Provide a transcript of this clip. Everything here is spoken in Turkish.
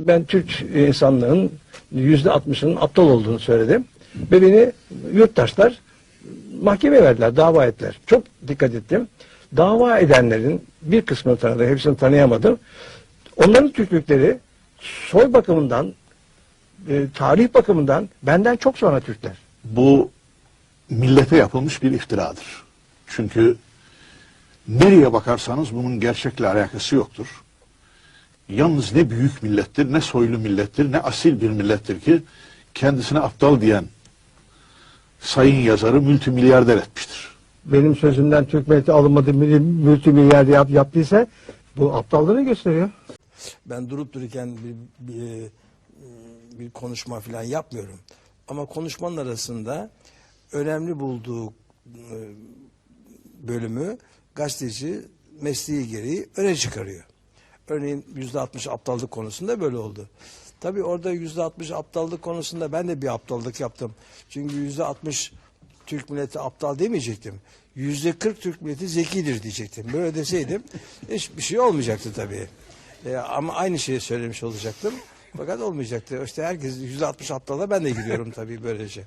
Ben Türk insanlığın yüzde altmışının aptal olduğunu söyledim. Ve beni yurttaşlar mahkemeye verdiler, dava ettiler. Çok dikkat ettim. Dava edenlerin bir kısmını tanıdım, hepsini tanıyamadım. Onların Türklükleri soy bakımından, e, tarih bakımından benden çok sonra Türkler. Bu millete yapılmış bir iftiradır. Çünkü nereye bakarsanız bunun gerçekle alakası yoktur. Yalnız ne büyük millettir, ne soylu millettir, ne asil bir millettir ki kendisine aptal diyen sayın yazarı multimilyarder etmiştir. Benim sözümden Türk milleti alınmadı, multimilyar yap, yaptıysa bu aptallığını gösteriyor. Ben durup dururken bir, bir, bir konuşma falan yapmıyorum. Ama konuşmanın arasında önemli bulduğu e, bölümü gazeteci mesleği gereği öne çıkarıyor. Örneğin yüzde altmış aptallık konusunda böyle oldu. Tabii orada yüzde altmış aptallık konusunda ben de bir aptallık yaptım. Çünkü yüzde altmış Türk milleti aptal demeyecektim. Yüzde kırk Türk milleti zekidir diyecektim. Böyle deseydim hiçbir şey olmayacaktı tabii. E, ama aynı şeyi söylemiş olacaktım. Fakat olmayacaktı. İşte herkes yüzde altmış aptala ben de gidiyorum tabii böylece.